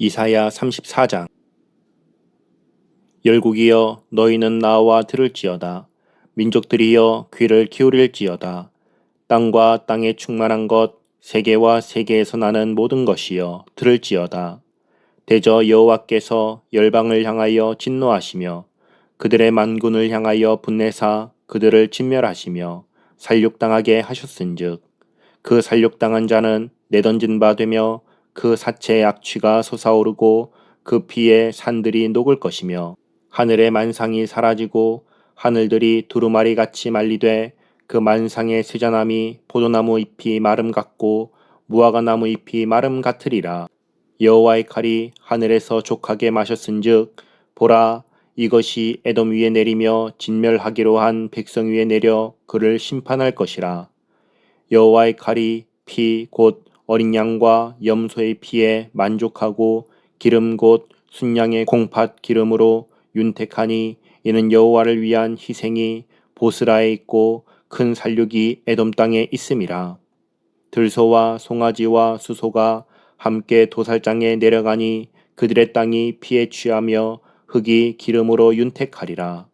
이사야 34장. 열국이여 너희는 나와 들을지어다. 민족들이여 귀를 기울일지어다. 땅과 땅에 충만한 것 세계와 세계에서 나는 모든 것이여 들을지어다. 대저 여호와께서 열방을 향하여 진노하시며 그들의 만군을 향하여 분내사 그들을 진멸하시며 살육당하게 하셨은즉 그 살육당한 자는 내던진 바 되며 그 사체의 악취가 솟아오르고 그 피에 산들이 녹을 것이며 하늘의 만상이 사라지고 하늘들이 두루마리 같이 말리되 그 만상의 세자남이 포도나무 잎이 마름 같고 무화과 나무 잎이 마름 같으리라. 여호와의 칼이 하늘에서 족하게 마셨은즉 보라 이것이 에돔 위에 내리며 진멸하기로 한 백성 위에 내려 그를 심판할 것이라. 여호와의 칼이 피 곧 어린 양과 염소의 피에 만족하고 기름 곧 순양의 공팥 기름으로 윤택하니 이는 여호와를 위한 희생이 보스라에 있고 큰 살육이 에돔 땅에 있음이라. 들소와 송아지와 수소가 함께 도살장에 내려가니 그들의 땅이 피에 취하며 흙이 기름으로 윤택하리라.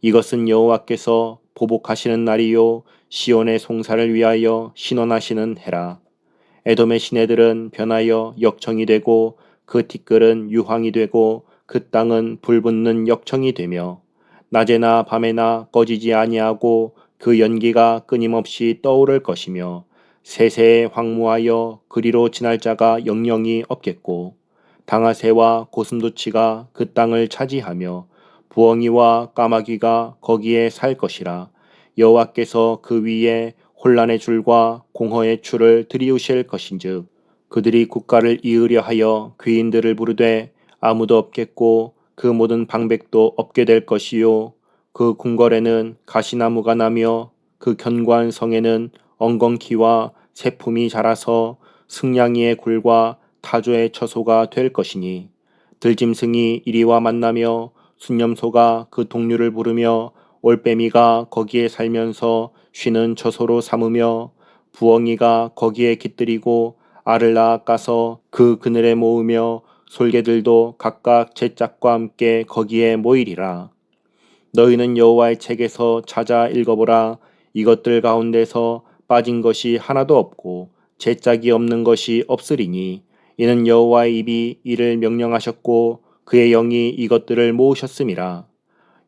이것은 여호와께서 보복하시는 날이요 시온의 송사를 위하여 신원하시는 해라 에돔의 시내들은 변하여 역청이 되고 그 티끌은 유황이 되고 그 땅은 불붙는 역청이 되며 낮에나 밤에나 꺼지지 아니하고 그 연기가 끊임없이 떠오를 것이며 세세에 황무하여 그리로 지날 자가 영영이 없겠고 당아새와 고슴도치가 그 땅을 차지하며 부엉이와 까마귀가 거기에 살 것이라 여호와께서 그 위에 혼란의 줄과 공허의 줄을 들이우실 것인즉 그들이 국가를 이으려 하여 귀인들을 부르되 아무도 없겠고 그 모든 방백도 없게 될 것이요. 그 궁궐에는 가시나무가 나며 그 견고한 성에는 엉겅퀴와 새품이 자라서 승냥이의 굴과 타조의 처소가 될 것이니 들짐승이 이리와 만나며 순념소가 그 동류를 부르며 올빼미가 거기에 살면서 쉬는 처소로 삼으며 부엉이가 거기에 깃들이고 알을 낳아 까서 그 그늘에 모으며 솔개들도 각각 제 짝과 함께 거기에 모이리라. 너희는 여호와의 책에서 찾아 읽어보라. 이것들 가운데서 빠진 것이 하나도 없고 제 짝이 없는 것이 없으리니 이는 여호와의 입이 이를 명령하셨고 그의 영이 이것들을 모으셨음이라.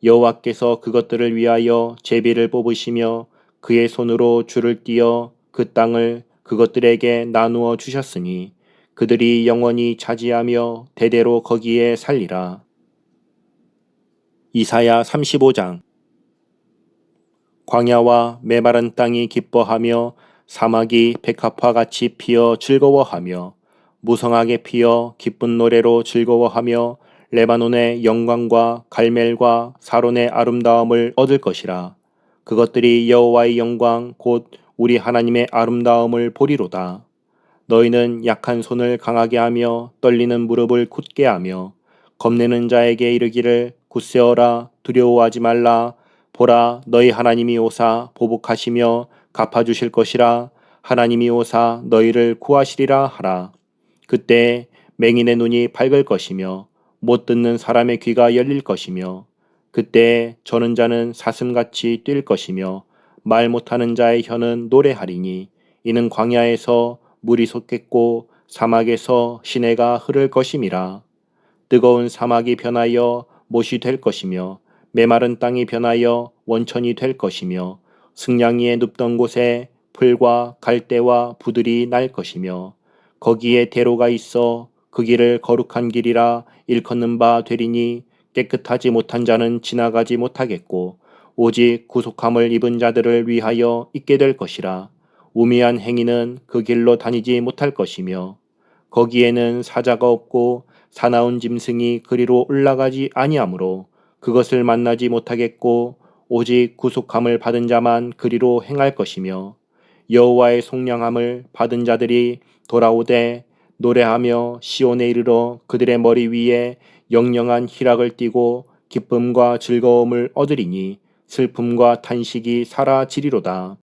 여호와께서 그것들을 위하여 제비를 뽑으시며 그의 손으로 줄을 띄어 그 땅을 그것들에게 나누어 주셨으니 그들이 영원히 차지하며 대대로 거기에 살리라. 이사야 35장 광야와 메마른 땅이 기뻐하며 사막이 백합화 같이 피어 즐거워하며 무성하게 피어 기쁜 노래로 즐거워하며 레바논의 영광과 갈멜과 사론의 아름다움을 얻을 것이라. 그것들이 여호와의 영광 곧 우리 하나님의 아름다움을 보리로다. 너희는 약한 손을 강하게 하며 떨리는 무릎을 굳게 하며 겁내는 자에게 이르기를 굳세어라 두려워하지 말라. 보라 너희 하나님이 오사 보복하시며 갚아주실 것이라. 하나님이 오사 너희를 구하시리라 하라. 그때 맹인의 눈이 밝을 것이며 못 듣는 사람의 귀가 열릴 것이며 그때 저는 자는 사슴같이 뛸 것이며 말 못하는 자의 혀는 노래하리니 이는 광야에서 물이 솟겠고 사막에서 시내가 흐를 것임이라. 뜨거운 사막이 변하여 못이 될 것이며 메마른 땅이 변하여 원천이 될 것이며 승냥이에 눕던 곳에 풀과 갈대와 부들이 날 것이며 거기에 대로가 있어 그 길을 거룩한 길이라 일컫는 바 되리니 깨끗하지 못한 자는 지나가지 못하겠고 오직 구속함을 입은 자들을 위하여 있게 될 것이라. 우미한 행위는 그 길로 다니지 못할 것이며 거기에는 사자가 없고 사나운 짐승이 그리로 올라가지 아니하므로 그것을 만나지 못하겠고 오직 구속함을 받은 자만 그리로 행할 것이며 여호와의 속량함을 받은 자들이 돌아오되 노래하며 시온에 이르러 그들의 머리 위에 영영한 희락을 띠고 기쁨과 즐거움을 얻으리니 슬픔과 탄식이 사라지리로다.